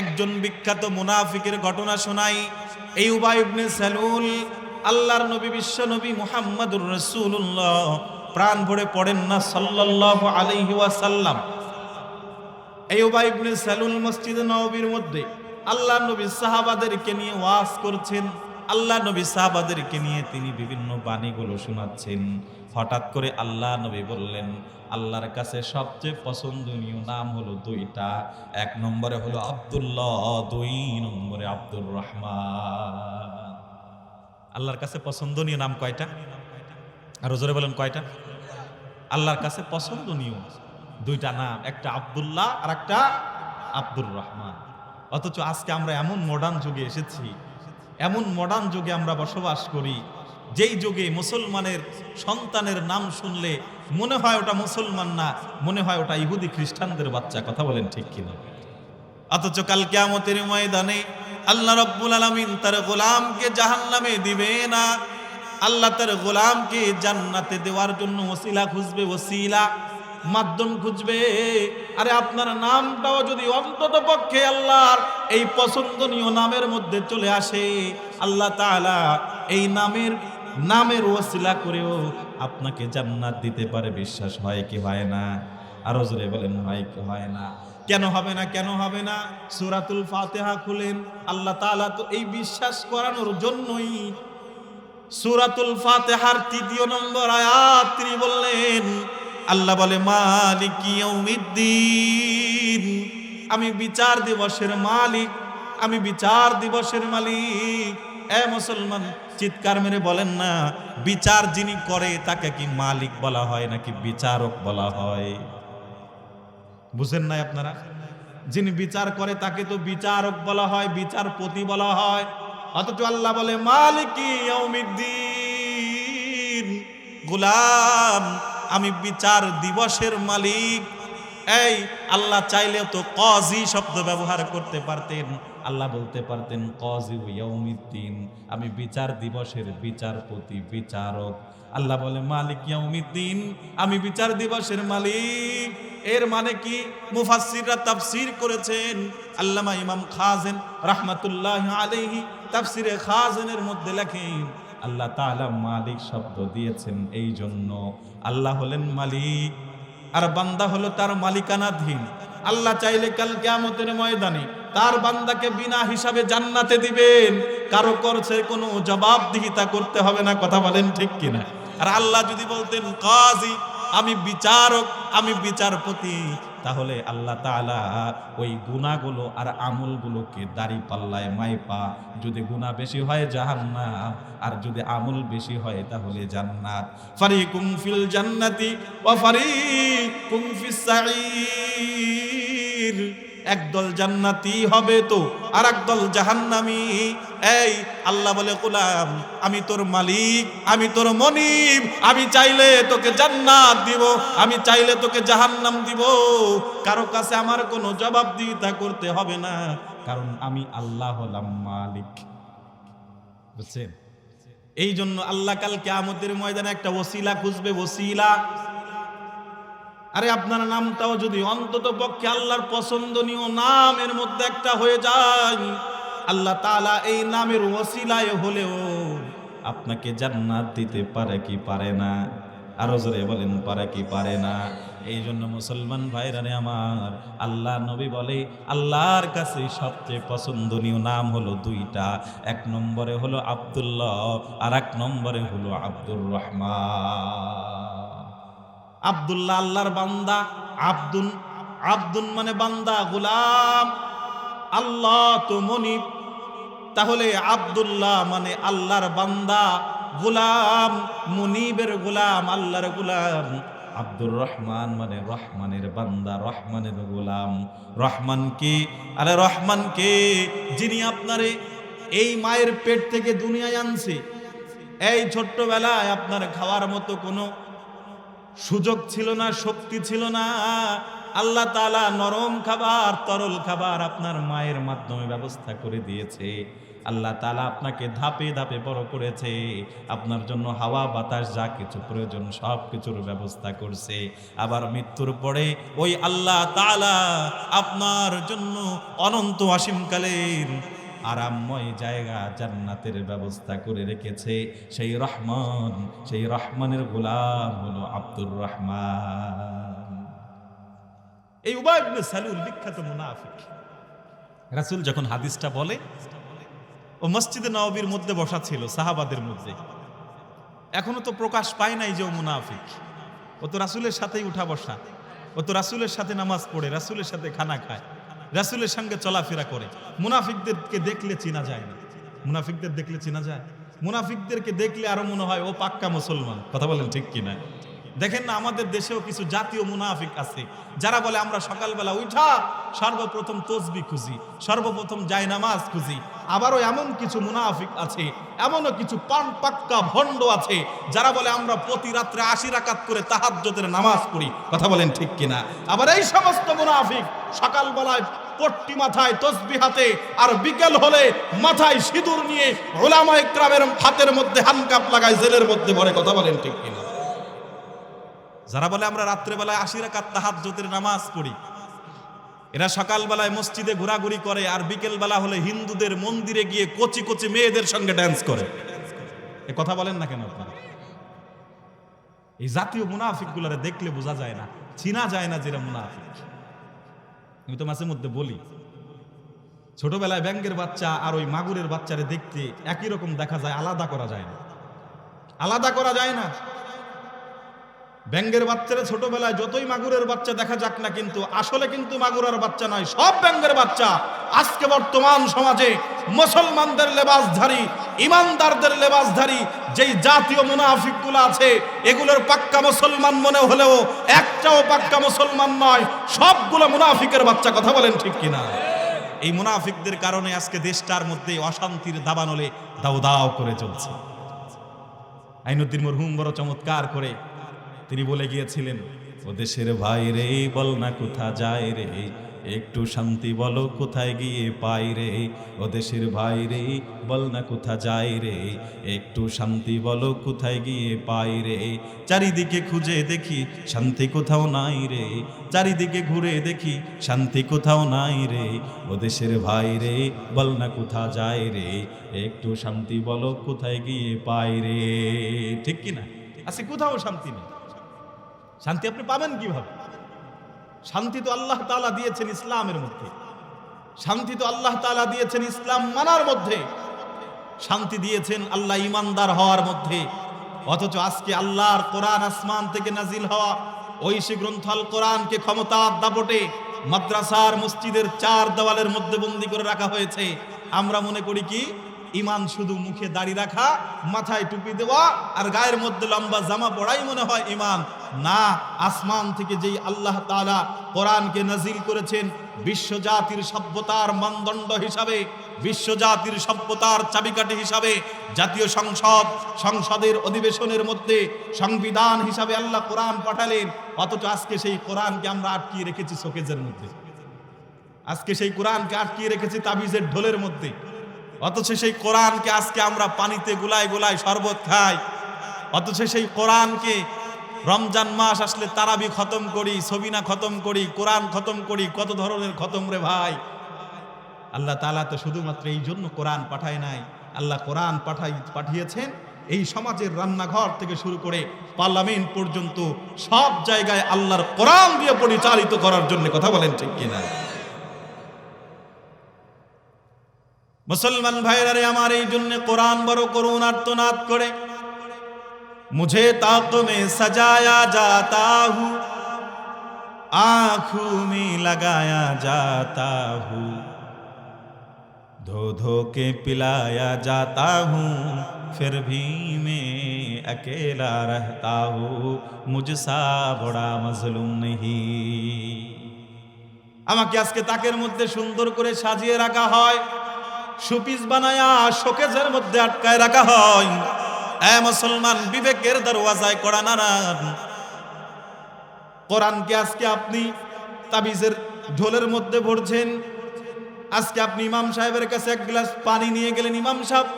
একজন বিখ্যাত মুনাফিকের ঘটনা শোনাই। এই উবাই ইবনে সালুল, আল্লাহর নবী, বিশ্ব নবী মুহাম্মদুর রাসূলুল্লাহ, প্রাণ ভরে পড়েন না সাল্লাল্লাহু আলাইহি ওয়াসাল্লাম। এই উবাই ইবনে সালুল মসজিদে নববীর মধ্যে আল্লাহ নবী সাহাবাদেরকে নিয়ে ওয়াজ করছেন। আল্লাহ নবী সাহাবাদেরকে নিয়ে তিনি বিভিন্ন বাণীগুলো শোনাচ্ছেন। হঠাৎ করে আল্লাহ নবী বললেন, আল্লাহর কাছে সবচেয়ে পছন্দনীয় নাম হলো দুইটা। এক নম্বরে হলো আব্দুল্লাহ, দুই নম্বরে আব্দুর রহমান। আল্লাহর কাছে পছন্দনীয় নাম কয়টা? আরও জোরে বলেন কয়টা? আল্লাহর কাছে পছন্দনীয় দুইটা নাম, একটা আব্দুল্লাহ আর একটা আব্দুর রহমান। অথচ আজকে আমরা এমন মডার্ন যুগে এসেছি, এমন মডার্ন যুগে আমরা বসবাস করি যেই যুগে মুসলমানের সন্তানের নাম শুনলে মনে হয় ওটা মুসলমান না, মনে হয় ওটা ইহুদি খ্রিস্টানদের বাচ্চা, কথা বলেন ঠিক কিনা? অথচ কাল কিয়ামতের ময়দানে আল্লাহ রব্বুল আলামিন তার গোলামকে জাহান্নামে দিবে না। আল্লাহ তার গোলামকে জান্নাতে দেওয়ার জন্য ওসিলা খুঁজবে, ওসিলা মাধ্যম খুঁজবে। আরে আপনার নামটাও যদি অন্তত পক্ষে আল্লাহর এই পছন্দনীয় নামের মধ্যে চলে আসে, আল্লাহ তাআলা এই নামের নামের ওসিলা করেও আপনাকে জান্নাত দিতে পারে, বিশ্বাস হয় কি হয় না? আরও জোরে বলেন, হয় কি হয় না? কেন হবে না, কেন হবে না? সূরাতুল ফাতিহা খুলেন, আল্লাহ তাআলা তো এই বিশ্বাস করানোর জন্যই সূরাতুল ফাতিহার তৃতীয় নম্বর আয়াত তিনি বললেন, আল্লাহ বলে, মালিক ইয়াউমিদ্দিন। আমি বিচার দিবসের মালিক, আমি বিচার দিবসের মালিক। এ মুসলমান, চিৎকার মেরে বলেন না, বিচার যিনি করে তাকে কি মালিক বলা হয় নাকি বিচারক বলা হয়? বুঝেন নাই আপনারা? যিনি বিচার করে তাকে তো বিচারক বলা হয়, বিচারপতি বলা হয়। অথচ আল্লাহ বলে, মালিকি ইয়াউমিদ্দিন, গোলাম, আমি বিচার দিবসের মালিক। এই, আল্লাহ চাইলেও তো কজি শব্দ ব্যবহার করতে পারতেন। আল্লাহ বলতে পারতেন কজি ইয়াউমিদ্দিন আমি বিচার দিবসের বিচারপতি, বিচারক। আল্লাহ বলে, মালিক ইয়াউমিদ্দিন আমি বিচার দিবসের মালিক। এর মানে কি? মুফাসসিররা তাফসীর করেছেন। আল্লামা ইমাম খাজেন রাহমাতুল্লাহ আলাইহি তাফসিরে খাজেনের মধ্যে লেখেন, আল্লাহ তাআলা মালিক শব্দ দিয়েছেন এই জন্য আল্লাহ হলেন মালিক। আর বান্দা হলো তার মালিকানাধীন। আল্লাহ চাইলে কাল কিয়ামতের ময়দানে তার বান্দাকে বিনা হিসাবে জান্নাতে দিবেন। কারও করছে কোনো জবাবদিহিতা করতে হবে না, কথা বলেন ঠিক কিনা? আর আল্লাহ যদি বলতেন, কাজী, আমি বিচারক, আমি বিচারপতি, তাহলে আল্লাহ তাআলা ওই গুণাগুলো আর আমলগুলোকে দাড়ি পাল্লায় মাইপা, যদি গুণা বেশি হয় জাহান্নাম, আর যদি আমল বেশি হয় তাহলে জান্নাত। ফারিকুম ফিল জান্নাতি ওয়া ফারিকুম ফিস সাঈর। একদল জান্নাতি হবে তো আর একদল জাহান্নামি। এই, আল্লাহ বলে, গোলাম, আমি তোর মালিক, আমি তোর মনিব, আমি চাইলে তোকে জান্নাত দিব, আমি চাইলে তোকে জাহান্নাম দিব। কারও কাছে আমার কোনো জবাবদিহিতা করতে হবে না, কারণ আমি আল্লাহ হলাম মালিক। বুঝছেন? এই জন্য আল্লাহ কাল কেয়ামতের ময়দানে একটা ওসিলা খুঁজবে, ওসিলা আরে আপনার নামটাও যদি অন্তত পক্ষে আল্লাহর পছন্দনীয় নামের মধ্যে একটা হয়ে যায়, আল্লাহ তাআলা এই নামের ওসিলায় হলেও আপনাকে জান্নাত দিতে পারে কি পারে না? আরও জোরে বলেন, পারে কি পারে না? এই জন্য মুসলমান ভাইরানে আমার, আল্লাহ নবী বলে, আল্লাহর কাছে সবচেয়ে পছন্দনীয় নাম হলো দুইটা। এক নম্বরে হলো আব্দুল্লাহ আর এক নম্বরে হলো আব্দুর রহমান। আব্দুল্লাহ আল্লাহর বান্দা, আব্দুন আব্দুন মানে বান্দা, গুলাম। আল্লাহ তো মনিব। তাহলে আব্দুল্লাহ মানে আল্লাহর বান্দা, গুলাম। মুনিবের গুলাম, আল্লাহর গুলাম। আব্দুর রহমান মানে রহমানের বান্দা, রহমানের গোলাম। রহমান কে? আরে রহমান কে? যিনি আপনারে এই মায়ের পেট থেকে দুনিয়ায় আনছে। এই ছোট্টবেলায় আপনার খাওয়ার মতো কোনো সুযোগ ছিল না, শক্তি ছিল না। আল্লাহ তালা নরম খাবার, তরল খাবার আপনার মায়ের মাধ্যমে ব্যবস্থা করে দিয়েছে। আল্লাহ তালা আপনাকে ধাপে ধাপে বড় করেছে। আপনার জন্য হাওয়া, বাতাস, যা কিছু প্রয়োজন সব কিছুর ব্যবস্থা করছে। আবার মৃত্যুর পরে ওই আল্লাহ তালা আপনার জন্য অনন্ত অসীমকালের আরামময় জায়গা জান্নাতের ব্যবস্থা করে রেখেছে। সেই রহমান, সেই রহমানের গোলাম হলো আব্দুর রহমান। এই ইবনে সালুল বিখ্যাত মুনাফিক। রাসূল যখন হাদিসটা বলে, ও মসজিদে নববীর মধ্যে বসা ছিল, সাহাবাদের মধ্যে। এখনও তো প্রকাশ পায় নাই যে ও মুনাফিক। ও তো রাসূলের সাথেই উঠা বসা। ও তো রাসুলের সাথে নামাজ পড়ে, রাসূলের সাথে খানা খায়। রাসূলের সঙ্গে চলাফেরা করে। মুনাফিকদেরকে দেখলে চেনা যায় না। মুনাফিকদের দেখলে চেনা যায়। মুনাফিকদেরকে দেখলে আরও মনে হয়, ও পাক্কা মুসলমান। কথা বলেন ঠিক কিনা? দেখেন না, আমাদের দেশেও কিছু জাতীয় মুনাফিক আছে, যারা বলে, আমরা সকালবেলা উঠা, সর্বপ্রথম তসবি খুঁজি, সর্বপ্রথম জায় নামাজ খুঁজি। আবারও এমন কিছু মুনাফিক আছে, এমনও কিছু পান পাক্কা ভণ্ড আছে, যারা বলে, আমরা প্রতি রাত্রে আশি রাকাত করে তাহাজ্জুদের নামাজ পড়ি। কথা বলেন ঠিক কিনা? আবার এই সমস্ত মুনাফিক সকালবেলায় পট্টি মাথায় তসবি হাতে আর বিকেল হলে মাথায় সিঁদুর নিয়ে ওলামা ইকরামের হাতের মধ্যে হানকাপ লাগায় জেলের মধ্যে ভরে কথা বলেন ঠিক কিনা? যারা বলে আমরা রাত্রেবেলায় আশি রাকাত তাহাজ্জুদের নামাজ পড়ি, এরা সকালবেলায় মসজিদে ঘোরাঘুরি করে আর বিকেলবেলা হলে হিন্দুদের মন্দিরে গিয়ে কচি কচি মেয়েদের সঙ্গে ড্যান্স করে। এ কথা বলেন না কেন আপনারা? এই জাতীয় মুনাফিক গুলারে দেখলে বোঝা যায় না, চিনা যায় না যেটা মুনাফিক। আমি তো মাঝে মধ্যে বলি, ছোটবেলায় ব্যাংকের বাচ্চা আর ওই মাগুরের বাচ্চারে দেখতে একই রকম দেখা যায়, আলাদা করা যায় না। আলাদা করা যায় না। ব্যাঙ্গের বাচ্চারা ছোটবেলায় যতই মাগুরের বাচ্চা দেখা যাক না কিন্তু, আসলে কিন্তু মাগুরের বাচ্চা নয়, সব ব্যাঙ্গের বাচ্চা। আজকে বর্তমান সমাজে মুসলমানদের লেবাসধারী, ইমানদারদের লেবাসধারী, যেই জাতীয় মুনাফিকগুলো আছে, এগুলোর পাক্কা মুসলমান মনে হলেও একটাও পাক্কা মুসলমান নয়, সবগুলো মুনাফিকের বাচ্চা, কথা বলেন ঠিক কিনা? এই মুনাফিকদের কারণে আজকে দেশটার মধ্যে অশান্তির দাবানলে দাও দাও করে চলছে। আইনুদ্দিন মরহুম বড় চমৎকার করে তিনি বলে গিয়েছিলেন, ও দেশের ভাই রে বল না কোথা যায় রে, একটু শান্তি বলো কোথায় গিয়ে পাই রে, ও দেশের ভাই রে বল না কোথা যায় রে, একটু শান্তি বলো কোথায় গিয়ে পাই রে, চারিদিকে খুঁজে দেখি শান্তি কোথাও নাই রে, চারিদিকে ঘুরে দেখি শান্তি কোথাও নাই রে, ও দেশের ভাই রে বল না কোথা যায় রে, একটু শান্তি বলো কোথায় গিয়ে পাই রে। ঠিক কি না? আজকে কোথাও শান্তি নেই। শান্তি আপনি পাবেন কীভাবে? শান্তি তো আল্লাহ তালা দিয়েছেন ইসলামের মধ্যে। শান্তি তো আল্লাহ তালা দিয়েছেন ইসলাম মানার মধ্যে। শান্তি দিয়েছেন আল্লাহ ইমানদার হওয়ার মধ্যে। অথচ আজকে আল্লাহর কোরআন আসমান থেকে নাজিল হওয়া ঐশী গ্রন্থ আল কোরআনকে ক্ষমতার দাপটে মাদ্রাসার মসজিদের চার দেওয়ালের মধ্যে বন্দি করে রাখা হয়েছে। আমরা মনে করি কি? ইমান শুধু মুখে দাড়ি রাখা, মাথায় টুপি দেওয়া আর গায়ের মধ্যে লম্বা জামা পড়াই মনে হয় ইমান না আসমান থেকে যেই আল্লাহ তাআলা কোরআনকে নাজিল করেছেন, বিশ্বজাতির সভ্যতার মানদণ্ড হিসাবে, বিশ্বজাতির সভ্যতার চাবিকাঠি হিসাবে, জাতীয় সংসদ, সংসদের অধিবেশনের মধ্যে সংবিধান হিসাবে আল্লাহ কোরআন পাঠালেন, অথচ আজকে সেই কোরআনকে আমরা আটকিয়ে রেখেছি শোকেজের মধ্যে। আজকে সেই কোরআনকে আটকিয়ে রেখেছি তাবিজের ঢোলের মধ্যে। অথচ সেই কোরআনকে আজকে আমরা পানিতে গুলায় গুলায় শরবত খাই। অথচ সেই কোরআনকে রমজান মাস আসলে তারাবি খতম করি সবিনা খতম করি, কোরআন খতম করি, কত ধরনের খতম রে ভাই? আল্লাহ তালা তো শুধুমাত্র এই জন্য কোরআন পাঠায় নাই। আল্লাহ কোরআন পাঠাই, পাঠিয়েছেন এই সমাজের রান্নাঘর থেকে শুরু করে পার্লামেন্ট পর্যন্ত সব জায়গায় আল্লাহর কোরআন দিয়ে পরিচালিত করার জন্য কথা বলেন ঠিক কিনা? মুসলমান ভাইরারে আমার এই জন্য কোরআন বড় করুন আর্তনাদ করে। মুঝে তাক মে সজায়া जाता हूँ आंखों में लगाया जाता हूँ धो धो के पिलाया जाता हूँ फिर भी मैं अकेला रहता हूँ मुझसा बड़ा मजलूम नहीं আমাকে আজকে তাকের মধ্যে সুন্দর করে সাজিয়ে রাখা হয় সুপিস বানায়া শোকেজের মধ্যে আটকায় রাখা হয় মুসলমান, বিবেকের দরওয়াজায় কড়া নাড়ান কোরআনকে আজকে আপনি তাবিজের ঢোলের মধ্যে ভরছেন। আজকে আপনি ইমাম সাহেবের কাছে এক গ্লাস পানি নিয়ে গেলেন। ইমাম সাহেব,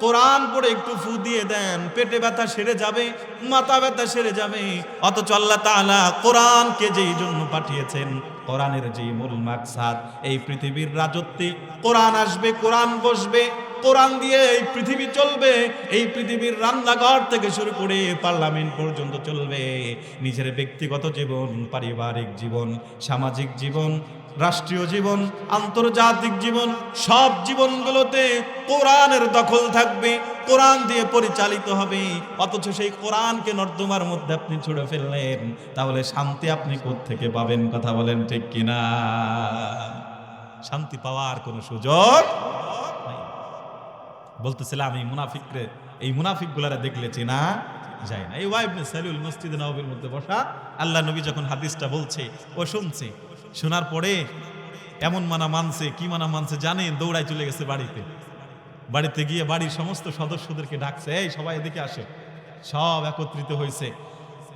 কোরআন পড়ে একটু ফু দিয়ে দেন। পেটে ব্যথা সেরে যাবে, মাথা ব্যথা সেরে যাবে। অথচ আল্লাহ তাআলা কোরআনকে যেই জন্য পাঠিয়েছেন, কোরআনের যেই মূল মাকসাদ, এই পৃথিবীর রাজত্বে কোরআন আসবে, কোরআন বসবে। কোরআন দিয়ে এই পৃথিবী চলবে, এই পৃথিবীর রান্নাঘর থেকে শুরু করে পার্লামেন্ট পর্যন্ত চলবে। নিজের ব্যক্তিগত জীবন, পারিবারিক জীবন, সামাজিক জীবন, রাষ্ট্রীয় জীবন, আন্তর্জাতিক জীবন, সব জীবনগুলোতে কোরআনের দখল থাকবে, কোরআন দিয়ে পরিচালিত হবে। অথচ সেই কোরআনকে নর্দমার মধ্যে আপনি ছুড়ে ফেললেন, তাহলে শান্তি আপনি থেকে পাবেন? কথা বলেন ঠিক কিনা? শান্তি পাওয়ার কোনো সুযোগ। বলতেছিলাম এই মুনাফিকরে, এই মুনাফিক গুলারা দেখলে চেনা যায় না। এই ওয়াইবনে সালুল মসজিদ নবীর মধ্যে বসা, আল্লাহ নবী যখন হাদিসটা বলছে, ও শুনছে। শোনার পরে এমন মানা মানছে, কি মানা মানছে জানে দৌড়ায় চলে গেছে বাড়িতে। বাড়িতে গিয়ে বাড়ির সমস্ত সদস্যদেরকে ডাকছে, এই সবাই এদিকে আসে। সব একত্রিত হয়েছে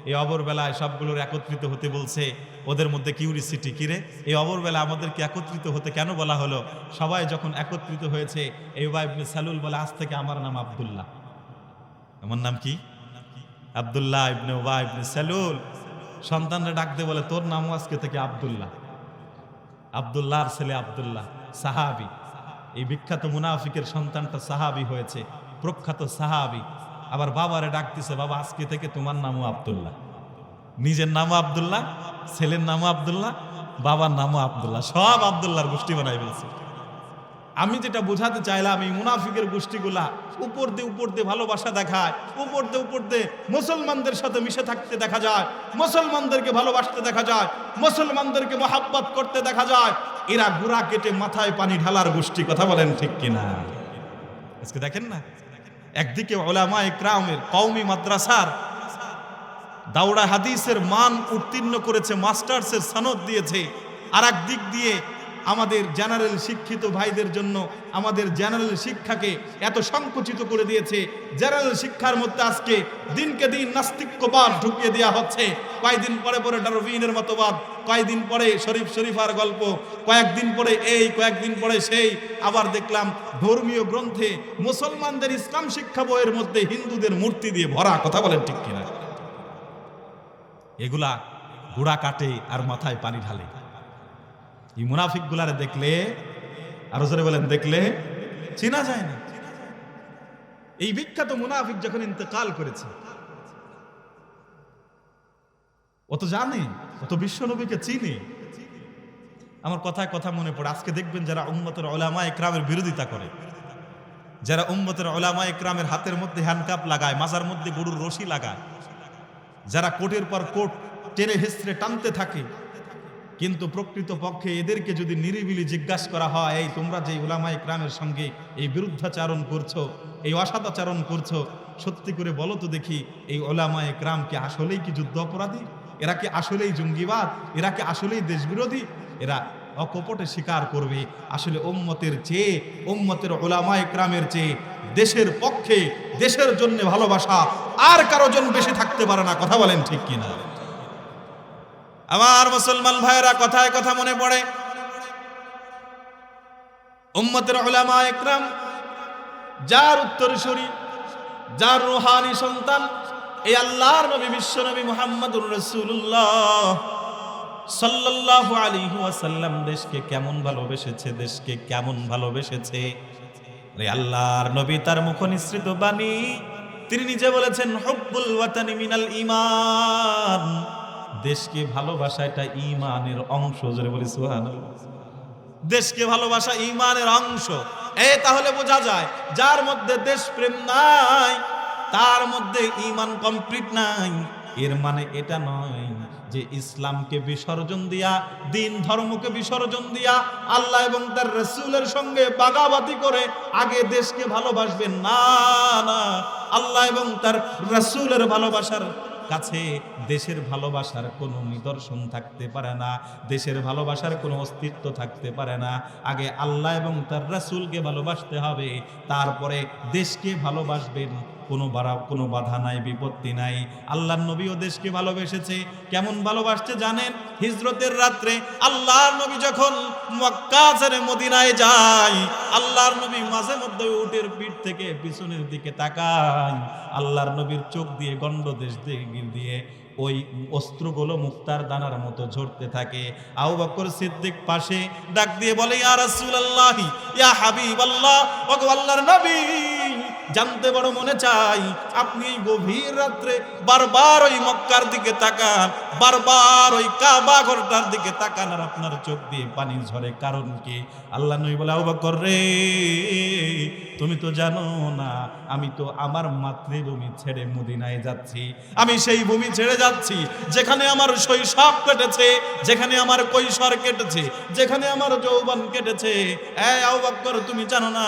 এই অবরবেলায় সবগুলোর একত্রিত হতে বলছে ওদের মধ্যে কিউরিসিটি কিরে এই অবরবেলা আমাদেরকে একত্রিত হতে কেন বলা হলো? সবাই যখন একত্রিত হয়েছে এই ওয়াইবনে সালুল বলে, আজ থেকে আমার নাম আবদুল্লাহ। আমার নাম কি? আব্দুল্লাহ ইবনে ওবা ইবনে সালুল। সন্তানরা ডাকতে বলে, তোর নামও আজকে থেকে আব্দুল্লাহ। আব্দুল্লাহর ছেলে আব্দুল্লাহ, সাহাবি। এই বিখ্যাত মুনাফিকের সন্তানটা সাহাবি হয়েছে, প্রখ্যাত সাহাবি। আবার বাবারে ডাকতেছে, বাবা, আজকে থেকে তোমার নামও আব্দুল্লাহ। নিজের নামও আব্দুল্লাহ, ছেলের নামও আবদুল্লাহ, বাবার নামও আব্দুল্লাহ, সব আব্দুল্লাহর গোষ্ঠী বানাই ফেলছে। আমি যেটা বোঝাতে চাইলাম, এই মুনাফিকের গোষ্ঠীগুলা উপর দিয়ে উপর দিয়ে ভালোবাসা দেখায়, উপর দিয়ে উপর দিয়ে মুসলমানদের সাথে মিশে থাকতে দেখা যায়, মুসলমানদেরকে ভালোবাসতে দেখা যায়, মুসলমানদেরকে মহাব্বত করতে দেখা যায়, এরা গুড়া কেটে মাথায় পানি ঢালার গোষ্ঠী, কথা বলেন ঠিক কিনা? আজকে দেখেন না? একদিকে ওলামায় ইকরামের কৌমি মাদ্রাসার দাউড়া হাদিসের মান উত্তীর্ণ করেছে, মাস্টার্সের সনদ দিয়েছে আর দিক দিয়ে আমাদের জেনারেল শিক্ষিত ভাইদের জন্য আমাদের জেনারেল শিক্ষাকে এত সংকুচিত করে দিয়েছে। জেনারেল শিক্ষার মধ্যে আজকে দিনকে দিন নাস্তিক্যবাদ ঢুকিয়ে দেওয়া হচ্ছে। কয়েকদিন পরে পরে ডারবিনের মতবাদ, কয়েকদিন পরে শরীফ শরীফার গল্প, কয়েকদিন পরে এই, কয়েকদিন পরে সেই। আবার দেখলাম ধর্মীয় গ্রন্থে মুসলমানদের ইসলাম শিক্ষা বইয়ের মধ্যে হিন্দুদের মূর্তি দিয়ে ভরা, কথা বলেন ঠিক কিনা? এগুলা গুড়া কাটে আর মাথায় পানি ঢালে। এই মুনাফিক গুলারে দেখলে, আরও জোরে বলেন, দেখলে চেনা যায় না। এই বিখ্যাত মুনাফিক যখন ইন্তেকাল করেছে, ও তো জানে, ও তো বিশ্বনবীকে চিনে। আমার কথায় কথা মনে পড়ে, আজকে দেখবেন যারা উম্মতের ওলামা একরামের বিরোধিতা করে, যারা উম্মতের ওলামা একরামের হাতের মধ্যে হ্যান্ডকাপ লাগায়, মাজার মধ্যে গরুর রশি লাগায়, যারা কোটের পর কোট টেনে হেসড়ে টানতে থাকে কিন্তু প্রকৃত পক্ষে এদেরকে যদি নিরিবিলি জিজ্ঞাসা করা হয়, এই তোমরা যে উলামাই ক্রামের সঙ্গে এই বিরুদ্ধাচারণ করছ, এই অসদাচারণ করছ, সত্যি করে বলো তো দেখি, এই ওলামায় ক্রাম কি আসলেই কি যুদ্ধ অপরাধী? এরা কি আসলেই জঙ্গিবাদ? এরা কি আসলেই দেশবিরোধী? এরা অকপটে স্বীকার করবে, আসলে ওম্মতের চেয়ে ওম্মতের ওলামায় ক্রামের চেয়ে দেশের পক্ষে, দেশের জন্য ভালোবাসা আর কারও জন বেশি থাকতে পারে না, কথা বলেন ঠিক কিনা? আমার মুসলমান ভাইয়েরা, কথায় কথা মনে পড়ে। উম্মতের ওলামা একরাম, যার উত্তরসূরি, যার রুহানি সন্তান, এই আল্লাহর নবী, বিশ্ব নবী মোহাম্মদুর রসুল্লাহ সাল্লাল্লাহু আলাইহি ওয়াসাল্লাম দেশকে কেমন ভালোবেসেছে, দেশকে কেমন ভালোবেসেছে? রে আল্লাহর নবী তার মুখ নিঃসৃত বাণী, তিনি নিজে বলেছেন, হব্বুল ওয়াতানি মিনাল ঈমান দেশকে ভালোবাসা এটা ঈমানের অংশ, জোরে বলি সুবহানাল্লাহ। দেশকে ভালোবাসা ঈমানের অংশ। এ, তাহলে বোঝা যায়, যার মধ্যে দেশপ্রেম নাই, তার মধ্যে ইমান কমপ্লিট নাই। এর মানে এটা নয় যে ইসলামকে বিসর্জন দিয়া, দিন ধর্মকে বিসর্জন দিয়া, আল্লাহ এবং তার রসুলের সঙ্গে বাগাবাতি করে আগে দেশকে ভালোবাসবেন। না না, আল্লাহ এবং তার রসুলের ভালোবাসার কাছে দেশের ভালোবাসার কোনো নিদর্শন থাকতে পারে না, দেশের ভালোবাসার কোনো অস্তিত্ব থাকতে পারে না। আগে আল্লাহ এবং তার রাসুলকে ভালোবাসতে হবে, তারপরে দেশকে ভালোবাসবেন কোনো বাড়া কোনো বাধা নাই, বিপত্তি নাই। আল্লাহর নবী ও দেশকে ভালোবেসেছে। কেমন ভালোবাসছে জানেন? হিজরতের রাত্রে আল্লাহর নবী যখন মক্কা ছেড়ে মদিনায় যায়, আল্লাহর নবী মাঝে মধ্যে উটের পিঠ থেকে পিছনের দিকে তাকায়। আল্লাহর নবীর চোখ দিয়ে গন্ডদেশ দিয়ে দিয়ে ওই অস্ত্রগুলো মুক্তার দানার মতো ঝরতে থাকে। আউ বকর সিদ্দিক পাশে ডাক দিয়ে বলে, ইয়া রাসূলুল্লাহ, ইয়া হাবিবাল্লাহ নবী, জানতে বড় মনে চাই, আপনি গভীর রাত্রে বারবার ওই মক্কার দিকে তাকান, বারবার ওই কাবা ঘরটার দিকে তাকান আর আপনার চোখ দিয়ে পানি ঝরে। কারণ কি? আল্লাহ নই বলে আউ বকর রে, তুমি তো জানো না, আমি তো আমার মাতৃভূমি ছেড়ে মদিনায় যাচ্ছি। আমি সেই ভূমি ছেড়ে যাচ্ছি যেখানে আমার শৈশব কেটেছে, যেখানে আমার কৈশোর কেটেছে, যেখানে আমার যৌবন কেটেছে। তুমি জানো না,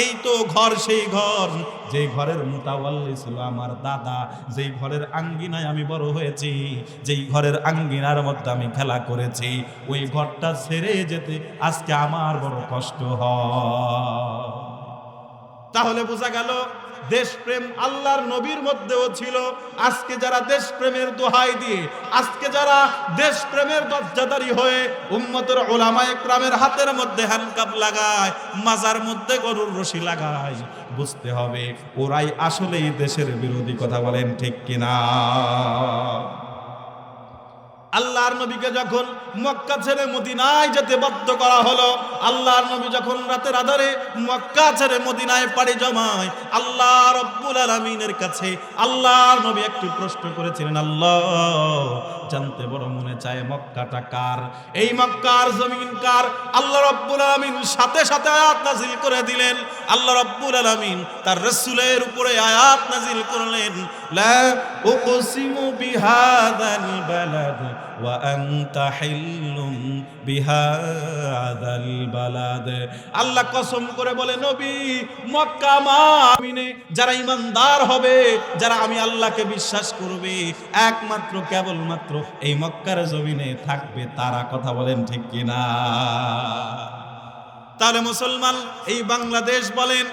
এই তো ঘর, সেই ঘর। যেই ঘরের মোতাওয়াল্লি ছিল আমার দাদা, যেই ঘরের আঙ্গিনায় আমি বড় হয়েছি, যেই ঘরের আঙ্গিনার মধ্যে আমি খেলা করেছি, ওই ঘরটা ছেড়ে যেতে আজকে আমার বড় কষ্ট হয়। তাহলে বোঝা গেল দেশপ্রেম আল্লাহর নবীর মধ্যেও ছিল। আজকে যারা দেশপ্রেমের দোহাই দিয়ে, আজকে যারা দেশপ্রেমের দরজাদারি হয়ে উম্মতের ওলামায় ক্রামের হাতের মধ্যে হ্যান্ডকাপ লাগায়, মাজার মধ্যে গরুর রশি লাগায়, বুঝতে হবে ওরাই আসলেই দেশের বিরোধী, কথা বলেন ঠিক কিনা? আল্লাহর নবীকে যখন মক্কা ছেড়ে মদিনায় যেতে বাধ্য করা হলো, আল্লাহর নবী যখন রাতের আধারে মক্কা ছেড়ে মদিনায় পাড়ি জমায়, আল্লাহ রব্বুল আলমিনের কাছে আল্লাহর নবী একটু প্রশ্ন করেছিলেন, আল্লাহ, জানতে বড় মনে চায় মক্কাটা কার? এই মক্কার জমিন কার? আল্লাহ রব্বুল আলমিন সাথে সাথে আয়াত নাজিল করে দিলেন, আল্লাহ রব্বুল আলমিন তার রসুলের উপরে আয়াত নাজিল করলেন উকসিমু বিহাদাল বালাদ ওয়া আনতা হিল্লুম বিহাদাল বালাদ। আল্লাহ কসম করে বলে, নবী, মক্কা মামিনে যারা ইমানদার হবে, যারা আমি আল্লাহকে বিশ্বাস করবে, একমাত্র, কেবলমাত্র এই মক্কার জমিনে থাকবে, তারা কথা বলেন ঠিক কিনা? তাহলে মুসলমান, এই বাংলাদেশ বলেন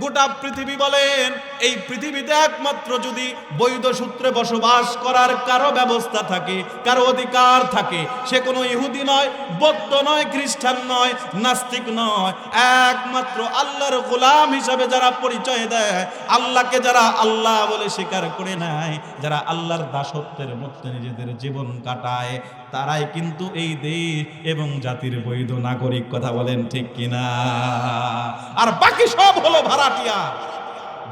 গোটা পৃথিবী বলেন, এই পৃথিবীতে একমাত্র যদি বৈধ সূত্রে বসবাস করার কারও ব্যবস্থা থাকে, কারও অধিকার থাকে, সে কোনো ইহুদি নয়, বৌদ্ধ নয়, খ্রিস্টান নয়, নাস্তিক নয়, একমাত্র আল্লাহর গোলাম হিসাবে যারা পরিচয় দেয়, আল্লাহকে যারা আল্লাহ বলে স্বীকার করে নেয়, যারা আল্লাহর দাসত্বের মধ্যে নিজেদের জীবন কাটায় তারাই কিন্তু এই দেশ এবং জাতির বৈধ নাগরিক, কথা বলেন ঠিক কিনা? আর বাকি সব হলো ভাড়াটিয়া।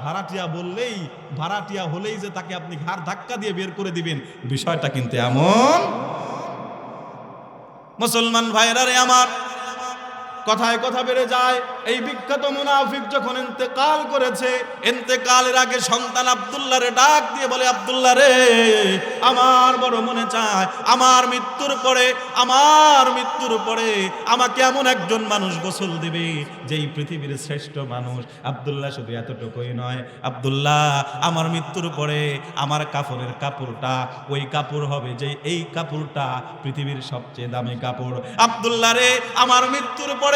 ভাড়াটিয়া বললেই, ভাড়াটিয়া হলেই যে তাকে আপনি ঘাড় ধাক্কা দিয়ে বের করে দিবেন, বিষয়টা কিন্তু এমন। মুসলমান ভাইরারে আমার কথায় কথা বেড়ে যায়। এই বিখ্যাত মুনাফিক যখন ইন্তেকাল করেছে, ইন্তেকালের আগে সন্তান আব্দুল্লাহ রে ডাক দিয়ে বলে আব্দুল্লাহ রে আমার বড় মনে চায়, আমার মৃত্যুর পরে, আমার মৃত্যুর পরে আমাকে এমন একজন মানুষ গোসল দিবে, যেই পৃথিবীর শ্রেষ্ঠ মানুষ। আব্দুল্লাহ শুধু এতটুকুই নয়, আব্দুল্লাহ, আমার মৃত্যুর পরে আমার কাপড়ের কাপড়টা, ওই কাপড় হবে যে এই কাপড়টা পৃথিবীর সবচেয়ে দামি কাপড়। আব্দুল্লাহ রে আমার মৃত্যুর পরে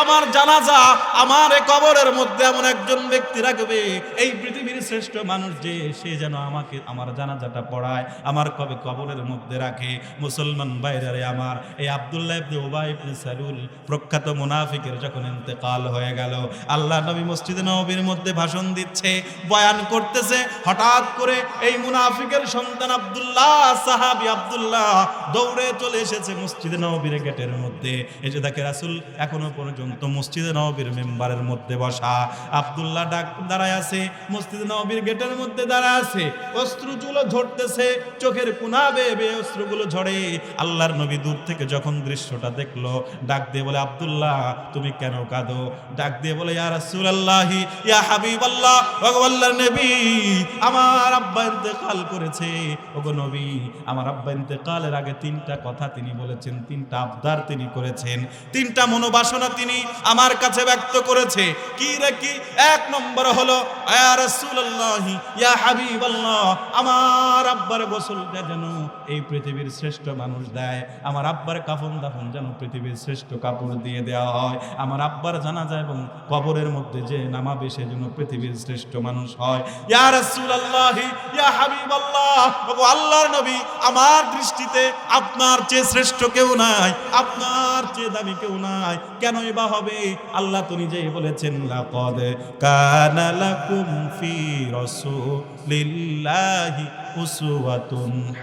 আমার জানাজা, আমার কবরের মধ্যে এমন একজন ব্যক্তি রাখবে, এই পৃথিবীর শ্রেষ্ঠ মানুষ যে, সে যেন আমাকে, আমার জানাজাটা পড়ায়, আমার কবে কবরের মধ্যে রাখে। মুসলমান বাইরে আমার, এই আব্দুল্লাহ ইবনে উবাই ইবনে সালুল, প্রখ্যাত মুনাফিকের যখন ইন্তেকাল হয়ে গেল, আল্লাহ নবী মসজিদে নবীর মধ্যে ভাষণ দিচ্ছে, বয়ান করতেছে, হঠাৎ করে এই মুনাফিকের সন্তান আব্দুল্লাহ, সাহাবী আব্দুল্লাহ দৌড়ে চলে এসেছে মসজিদে নবীর গেটের মধ্যে। এসে দেখে রাসূল এখনও পর্যন্ত মসজিদে নবীর মেম্বারের মধ্যে বসা, আবদুল্লাহ ডাক দাঁড়ায় আছে, মসজিদে নবীর গেটের মধ্যে দাঁড়ায় আছে, অস্ত্রগুলো ঝরতেছে, চোখের কোনা বেয়ে অস্ত্রগুলো ঝরে। আল্লাহর নবী দূর থেকে যখন দৃশ্যটা দেখল, ডাক দিয়ে বলে, আবদুল্লাহ, তুমি কেন কাঁদো? ডাক দিয়ে বলে, ইয়া রাসূলুল্লাহি, ইয়া হাবিবাল্লাহ ভগবাল্লাহর নবী, আমার আব্বা ইন্তেকাল করেছে। ওগো নবী, আমার আব্বা ইন্তেকালের আগে তিনটা কথা তিনি বলেছেন, তিনটা আবদার তিনি করেছেন। তিনটা মনোবাসনা তিনি আমার কাছে ব্যক্ত করেছে। কি রে কি? এক নম্বর হলো আমার আব্বার গোসলটা যেন এই পৃথিবীর শ্রেষ্ঠ মানুষ দেয়। আমার আব্বার কাফন দাফন যেন পৃথিবীর শ্রেষ্ঠ কাপড় দিয়ে দেওয়া হয়। আমার আব্বার জানা যায় এবং কবরের মধ্যে যে নামাবে সে যেন পৃথিবীর শ্রেষ্ঠ মানুষ হয়। ইয়া রাসূলুল্লাহ, ইয়া নবী, আমার দৃষ্টিতে আপনার চেয়ে শ্রেষ্ঠ কেউ নাই। আপনার চেয়ে দামি কেউ নাই। কেনই বা হবে? আল্লাহ তো নিজেই বলেছেন, লাকাদ কানা লাকুম ফি রাসূলিল্লাহি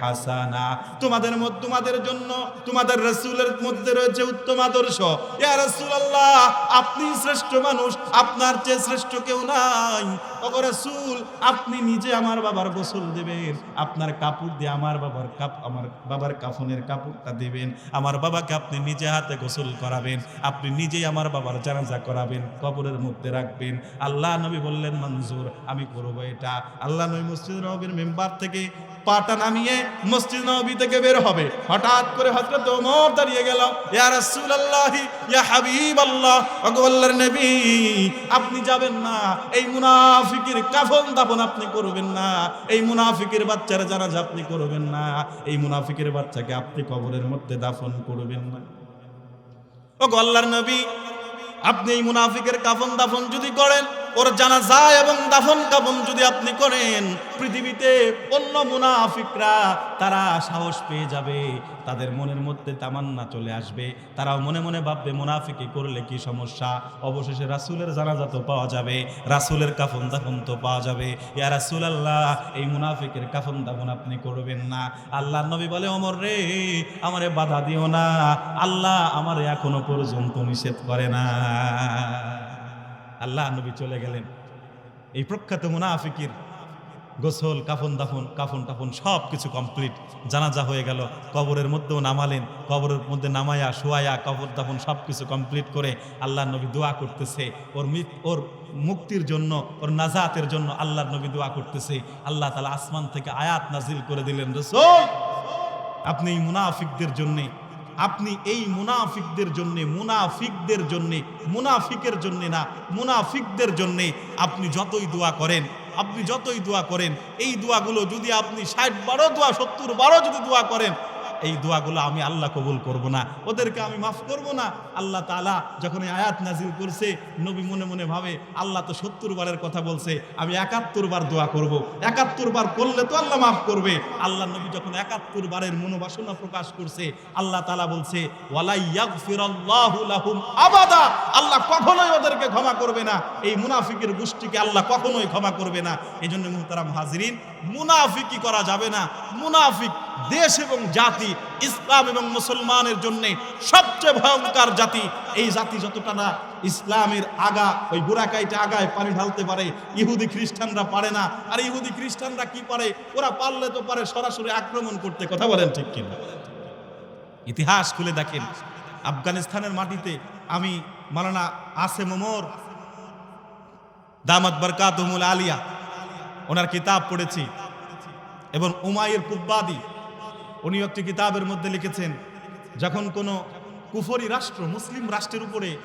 হাসানা। তোমাদের তোমাদের জন্য, তোমাদের রাসূলের মধ্যে রয়েছে উত্তম আদর্শ। ইয়া রাসূলুল্লাহ, আপনি শ্রেষ্ঠ মানুষ, আপনার চেয়ে শ্রেষ্ঠ কেউ নাই। ওগো রাসূল, আপনি নিজে আমার বাবার গোসল দেবেন। আপনার কাপড় দিয়ে আমার বাবার কাপ, আমার বাবার কাফনের কাপড়টা দেবেন। আমার বাবাকে আপনি নিজে হাতে গোসল করাবেন। আপনি নিজেই আমার বাবার জানাজা করাবেন, কবরের মধ্যে রাখবেন। আল্লাহ নবী বললেন, মঞ্জুর, আমি করব এটা। আল্লাহ নবী মসজিদ নবীর মেম্বার থেকে পাটা নামিয়ে মসজিদ নবী থেকে বের হবে। হঠাৎ করে হযরত ওমর দাঁড়িয়ে গেল। ইয়া রাসূলুল্লাহ, ইয়া হাবিবাল্লাহ। আল্লাহর নবী, আপনি যাবেন না। এই মুনাফিকের কাফন দাফন আপনি করবেন না। এই মুনাফিকের বাচ্চার জানাজা আপনি করবেন না। এই মুনাফিকের বাচ্চাকে আপনি কবরের মধ্যে দাফন করবেন না। ওগো আল্লাহর নবী, আপনি এই মুনাফিকের কাফন দাফন যদি করেন ওর জানাজা এবং দাফন কাফন যদি আপনি করেন, পৃথিবীতে অন্য মুনাফিকরা তারা সাহস পেয়ে যাবে, তাদের মনের মধ্যে তামান্না চলে আসবে, তারাও মনে মনে ভাববে মুনাফিকি করলে কি সমস্যা? অবশেষে রাসূলের জানাজা তো পাওয়া যাবে, রাসূলের কাফন দাফন তো পাওয়া যাবে। ইয়া রাসূল আল্লাহ এই মুনাফিকের কাফন দাফন আপনি করবেন না। আল্লাহ নবী বলে অমর রে, আমারে বাধা দিও না। আল্লাহ আমারে এখনও পর্যন্ত নিষেধ করে না। আল্লাহ নবী চলে গেলেন। এই প্রখ্যাত মুনাফিকির, গোসল, কাফন দাফন, কাফন টাফন সব কিছু কমপ্লিট জানাজা হয়ে গেল, কবরের মধ্যেও নামালেন, কবরের মধ্যে নামায়া, শোয়ায়া কবর দাফন সব কিছু কমপ্লিট করে আল্লাহ নবী দোয়া করতেছে। ওর ওর মুক্তির জন্য, ওর নাজাতের জন্য আল্লাহ নবী দোয়া করতেছে। আল্লাহ তালা আসমান থেকে আয়াত নাজিল করে দিলেন, রসুল, আপনি এই মুনাফিকদের জন্যে আপনি এই মুনাফিকদের জন্য মুনাফিকদের জন্য, মুনাফিকের জন্য না, মুনাফিকদের জন্য আপনি যতই দোয়া করেন, আপনি যতই দোয়া করেন, এই দোয়াগুলো যদি আপনি ষাট বারো দোয়া, সত্তর বারো যদি দোয়া করেন এই দোয়াগুলো আমি আল্লাহ কবুল করব না। ওদেরকে আমি মাফ করব না। আল্লাহ তালা যখন আয়াত নাজিল করছে, নবী মনে মনে ভাবে, আল্লাহ তো সত্তর বারের কথা বলছে, আমি একাত্তর বার দোয়া করব। একাত্তর বার করলে তো আল্লাহ মাফ করবে। আল্লাহ নবী যখন একাত্তর বারের মনোবাসনা প্রকাশ করছে, আল্লাহ তালা বলছে আবাদা। আল্লাহ কখনোই ওদেরকে ক্ষমা করবে না। এই মুনাফিকের গোষ্ঠীকে আল্লাহ কখনোই ক্ষমা করবে না। এই জন্য মুহতারাম হাজিরিন মুনাফিকি করা যাবে না। মুনাফিক দেশ এবং জাতি, ইসলাম এবং মুসলমানের জন্য সবচেয়ে ভয়ঙ্কর জাতি। এই জাতি যতটা না ইসলামের আগা, ওই বুড়াকাইটা আগায় পানি ঢালতে পারে, ইহুদি খ্রিস্টানরা পারে না। আর ইহুদি খ্রিস্টানরা কি পারে? ওরা পারলে তো পারে সরাসরি আক্রমণ করতে, কথা বলেন ঠিক কিনা? ইতিহাস খুলে দেখেন, আফগানিস্তানের মাটিতে আমি মালানা আসে মোমর দামাত বরকাতমুল আলিয়া, ওনার কিতাব পড়েছি। এবং উমায়ের কুব্বাদি উনি একটি কিতাবের মধ্যে লিখেছেন, যখন কোনো কুফরি রাষ্ট্র মুসলিম রাষ্ট্রের উপরে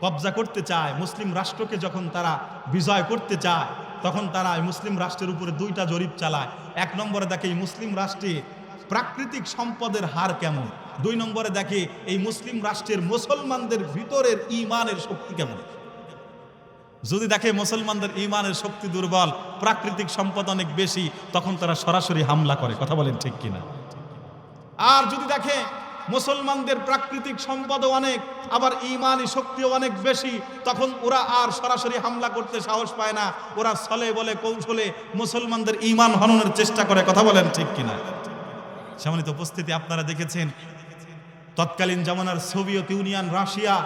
কবজা করতে চায়, মুসলিম রাষ্ট্রকে যখন তারা বিজয় করতে চায়, তখন তারা মুসলিম রাষ্ট্রের উপরে দুইটা জরিপ চালায়। এক নম্বরে দেখে এই মুসলিম রাষ্ট্রে প্রাকৃতিক সম্পদের হার কেমন? দুই নম্বরে দেখে এই মুসলিম রাষ্ট্রের মুসলমানদের ভিতরের ইমানের শক্তি কেমন? যদি দেখে মুসলমানদের ইমানের শক্তি দুর্বল, প্রাকৃতিক সম্পদ অনেক বেশি, তখন তারা সরাসরি হামলা করে। কথা বলেন ঠিক কিনা? আর যদি দেখে মুসলমানদের প্রাকৃতিক সম্পদও অনেক, আবার ইমানি শক্তিও অনেক বেশি, তখন ওরা আর সরাসরি হামলা করতে সাহস পায় না। ওরা ছলে বলে কৌশলে মুসলমানদের ইমান হননের চেষ্টা করে। কথা বলেন ঠিক কিনা? সম্মানিত উপস্থিতি, আপনারা দেখেছেন তৎকালীন জামানার সোভিয়েত ইউনিয়ন, রাশিয়া।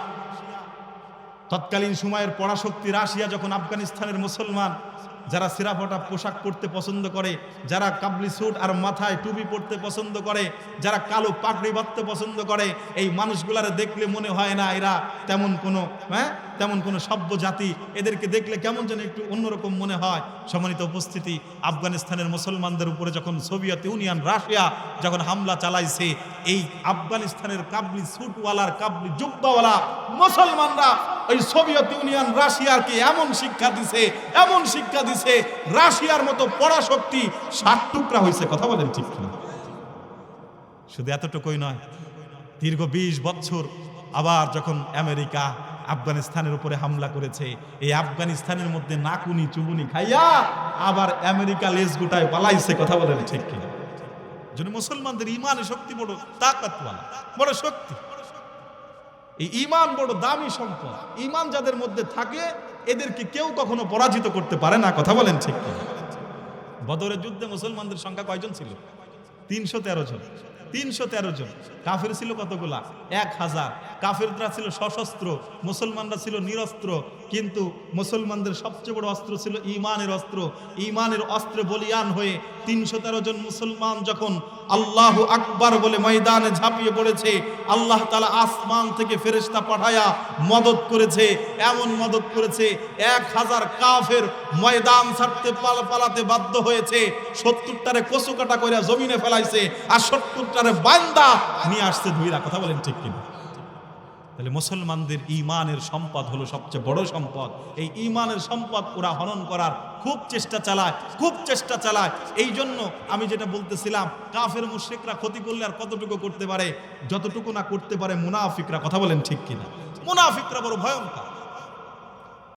তৎকালীন সময়ের পরাশক্তি রাশিয়া, যখন আফগানিস্তানের মুসলমান যারা সিরাফটা পোশাক পরতে পছন্দ করে, যারা কাবলি স্যুট আর মাথায় টুপি পরতে পছন্দ করে, যারা কালো পাগড়ি বাঁধতে পছন্দ করে, এই মানুষগুলারে দেখলে মনে হয় না এরা তেমন কোনো হ্যাঁ? তেমন কোনো সভ্য জাতি এদেরকে দেখলে কেমন যেন একটু অন্যরকম মনে হয়। সম্মানিত উপস্থিতি, আফগানিস্তানের মুসলমানদের উপরে যখন সোভিয়েত ইউনিয়ন, রাশিয়া যখন হামলা চালাইছে, এই আফগানিস্তানের কাবলি স্যুটওয়ালার কাবলি জুব্বাওয়ালা মুসলমানরা ওই সোভিয়েত ইউনিয়ন, রাশিয়াকে এমন শিক্ষা দিছে, এমন শিক্ষা দিছে, রাশিয়ার মতো পরাশক্তি ষাট টুকরা হয়েছে কথা বলেন ঠিক শুধু এতটুকুই নয়, দীর্ঘ বিশ বছর আবার যখন আমেরিকা আফগানিস্তানের উপরে হামলা করেছে। এই আফগানিস্তানের মধ্যে নাকুনি চুবুনি খাইয়া আবার আমেরিকা লেজ গুটায় পালাইছে, কথা বলেন ঠিক কিনা? জন্য মুসলমানদের ইমানের শক্তি বড় তাকাতওয়ালা, বড় শক্তি। এই ইমান বড় দামি সম্পদ। ইমান যাদের মধ্যে থাকে, এদেরকে কেউ কখনো পরাজিত করতে পারে না, কথা বলেন ঠিক কিনা? বদরের যুদ্ধে মুসলমানদের সংখ্যা কয়জন ছিল? তিনশো তেরো জন। তিনশো তেরো জন। কাফের ছিল কতগুলা? এক হাজার। কাফেররা ছিল সশস্ত্র, মুসলমানরা ছিল নিরস্ত্র, কিন্তু মুসলমানদের সবচেয়ে বড় অস্ত্র ছিল ইমানের অস্ত্র। ইমানের অস্ত্রে বলিয়ান হয়ে তিনশো তেরো জন মুসলমান যখন আল্লাহ আকবার বলে ময়দানে ঝাঁপিয়ে পড়েছে। আল্লাহ তালা আসমান থেকে ফেরেশতা পাঠায়া মদত করেছে, এমন মদত করেছে, এক হাজার কাফের ময়দান ছাড়তে পাল- পালাতে বাধ্য হয়েছে, সত্তরটারে কচু কাটা করে জমিনে ফেলাইছে, আর সত্তরটারে বান্দা নিয়ে আসছে ধুইরা। কথা বলেন ঠিক কিনা? তাহলে মুসলমানদের ইমানের সম্পদ হলো সবচেয়ে বড় সম্পদ। এই ইমানের সম্পদ ওরা হনন করার খুব চেষ্টা চালায়, খুব চেষ্টা চালায়। এই জন্য আমি যেটা বলতেছিলাম, কাফের মুশ্রিকরা ক্ষতি করলে আর কতটুকু করতে পারে? যতটুকু না করতে পারে মুনাফিকরা, কথা বলেন ঠিক কিনা? মুনাফিকরা বড় ভয়ঙ্কর।